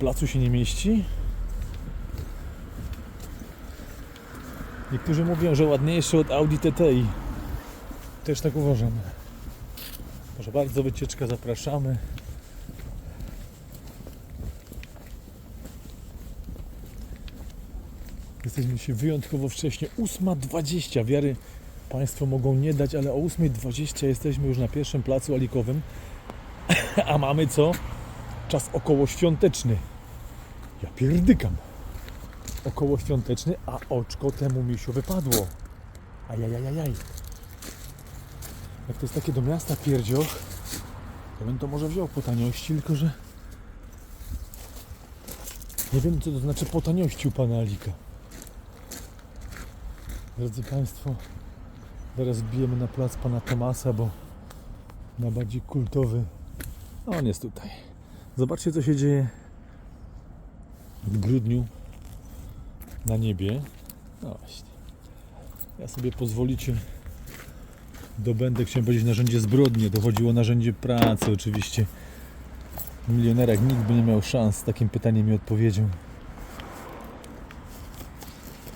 placu się nie mieści. Niektórzy mówią, że ładniejszy od Audi TTI. Też tak uważam. Proszę bardzo, wycieczka, zapraszamy. Jesteśmy się wyjątkowo wcześnie. 8.20. Wiary Państwo mogą nie dać, ale o 8.20 jesteśmy już na pierwszym placu alikowym. A mamy co? Czas około świąteczny. Ja pierdykam. Około świąteczny, a oczko temu misiu wypadło. Ajajajajaj. Jak to jest takie do miasta pierdzioch, to bym to może wziął po taniości, tylko że nie wiem co to znaczy po taniości u pana Alika. Drodzy Państwo, teraz bijemy na plac pana Tomasa, bo najbardziej kultowy. A on jest tutaj. Zobaczcie co się dzieje w grudniu na niebie. No właśnie. Ja sobie pozwolicie dobędę, chciałem powiedzieć narzędzie zbrodni. Dochodziło narzędzie pracy oczywiście. Milionerach nikt by nie miał szans z takim pytaniem i odpowiedzią.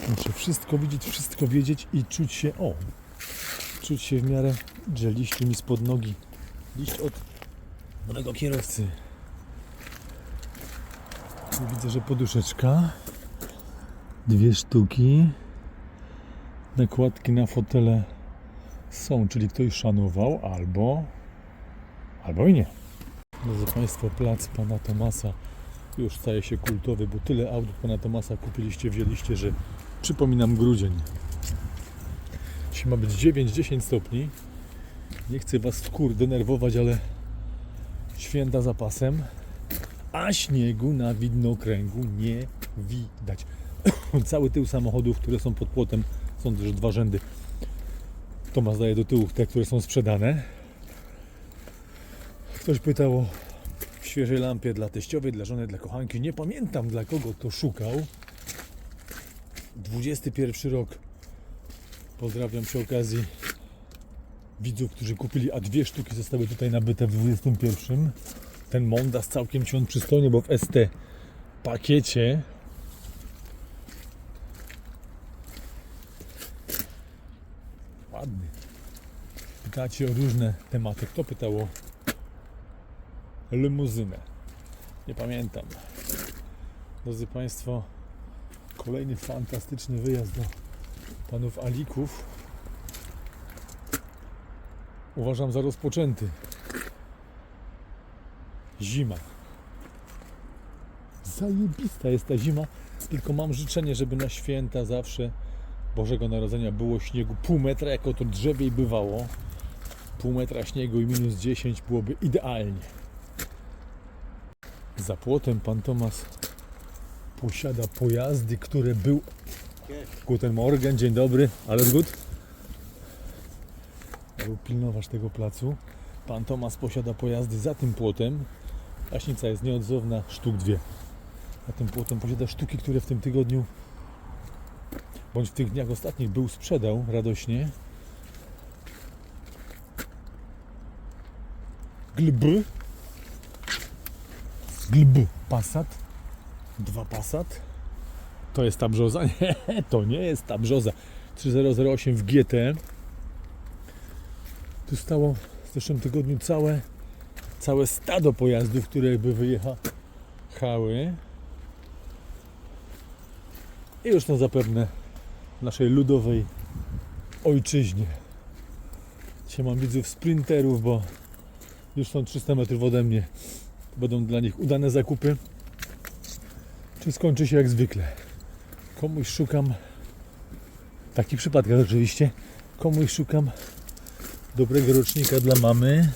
Muszę wszystko widzieć, wszystko wiedzieć i czuć się, o, czuć się w miarę, że liściu mi spod nogi. Liść od mojego kierowcy. Widzę, że poduszeczka. Dwie sztuki. Nakładki na fotele są, czyli ktoś szanował albo albo i nie. Drodzy Państwo, plac Pana Tomasa już staje się kultowy, bo tyle aut Pana Tomasa kupiliście, wzięliście, że przypominam grudzień. Dzisiaj ma być 9-10 stopni. Nie chcę Was w kur denerwować, ale święta za pasem, a śniegu na widnokręgu nie widać. Cały tył samochodów, które są pod płotem, są też dwa rzędy. Tomasz daje do tyłu te, które są sprzedane. Ktoś pytał o świeżej lampie dla teściowej, dla żony, dla kochanki. Nie pamiętam dla kogo to szukał. 21 rok. Pozdrawiam przy okazji widzów, którzy kupili, a dwie sztuki zostały tutaj nabyte w 21. Ten Mondas całkiem ci on przystojny, bo w ST pakiecie ładny. Pytacie o różne tematy. Kto pytał o limuzynę? Nie pamiętam. Drodzy Państwo, kolejny fantastyczny wyjazd do panów Alików. Uważam za rozpoczęty. Zima. Zajebista jest ta zima, tylko mam życzenie, żeby na święta zawsze Bożego Narodzenia było śniegu pół metra, jako to drzewiej bywało. Pół metra śniegu i minus 10 byłoby idealnie. Za płotem pan Tomas posiada pojazdy, które był. Guten Morgen, dzień dobry, alles gut? Był pilnować tego placu. Pan Tomas posiada pojazdy za tym płotem. Jaśnica jest nieodzowna, sztuk dwie. Za tym płotem posiada sztuki, które w tym tygodniu bądź w tych dniach ostatnich był sprzedał radośnie. Glb. Glb. Passat. Dwa Passat. To jest ta brzoza? Nie, to nie jest ta brzoza. 3008 w GT. Tu stało w zeszłym tygodniu całe, całe stado pojazdów, które by wyjechały. I już to zapewne w naszej ludowej ojczyźnie. Dzisiaj mam widzów sprinterów, bo już są 300 metrów ode mnie. To będą dla nich udane zakupy. Czy skończy się jak zwykle? Komuś szukam, w takich przypadkach oczywiście, komuś szukam dobrego rocznika dla mamy.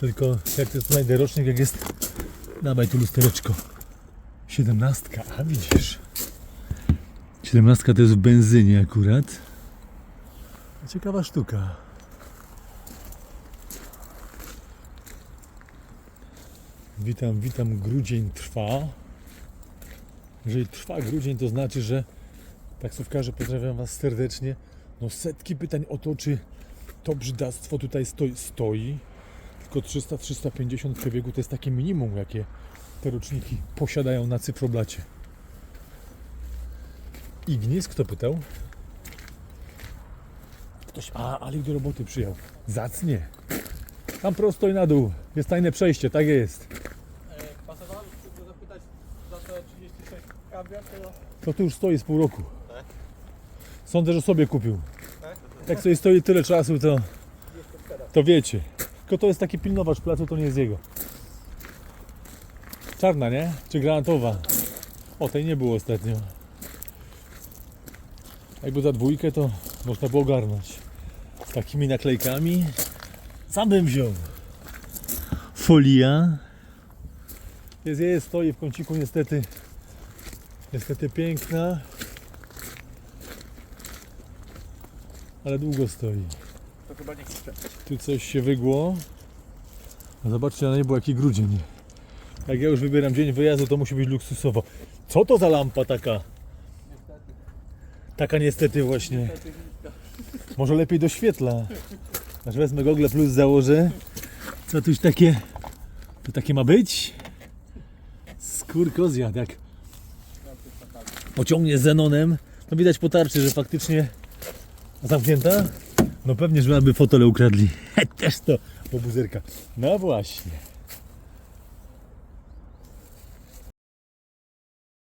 Tylko jak to znajdę rocznik, jak jest. Dawaj tu lustereczko. Siedemnastka, a widzisz. Siedemnastka to jest w benzynie akurat. Ciekawa sztuka. Witam, witam. Grudzień trwa. Jeżeli trwa grudzień, to znaczy, że taksówkarze pozdrawiam Was serdecznie. No setki pytań o to, czy to brzydactwo tutaj stoi. stoi. Tylko 300-350 przebiegu to jest takie minimum, jakie te roczniki posiadają na cyfroblacie. Ignis, kto pytał? Ktoś, a, ale do roboty przyjął. Zacnie. Tam prosto i na dół. Jest tajne przejście, tak jest. Pasowało, chcę zapytać za te 36 kabia, to To tu już stoi z pół roku. Tak? Sądzę, że sobie kupił. Tak? Jak sobie stoi tyle czasu, to, to wiecie. Tylko to jest taki pilnowacz placu, to nie jest jego. Czarna, nie? Czy granatowa? O, tej nie było ostatnio. Jakby za dwójkę, to można było ogarnąć. Z takimi naklejkami. Sam bym wziął. Folia. Jest, jest, stoi w kąciku niestety. Niestety piękna. Ale długo stoi. To chyba nie. Tu coś się wygło. Zobaczcie na niebo jaki grudzień. Jak ja już wybieram dzień wyjazdu, to musi być luksusowo. Co to za lampa taka? Taka niestety właśnie. Może lepiej doświetla. Aż wezmę gogle plus założę. Co tuś takie... To takie ma być? Skórko zjadł. Jak pociągnie Zenonem, no widać po tarczy, że faktycznie zamknięta. No pewnie, że aby fotele ukradli. Też to obuzerka. No właśnie.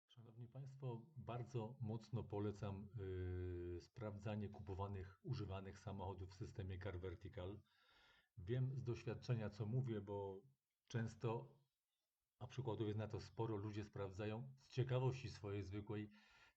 Szanowni Państwo, bardzo mocno polecam yy, sprawdzanie kupowanych, używanych samochodów w systemie Car Vertical. Wiem z doświadczenia, co mówię, bo często, a przykładów jest na to sporo, ludzie sprawdzają z ciekawości swojej zwykłej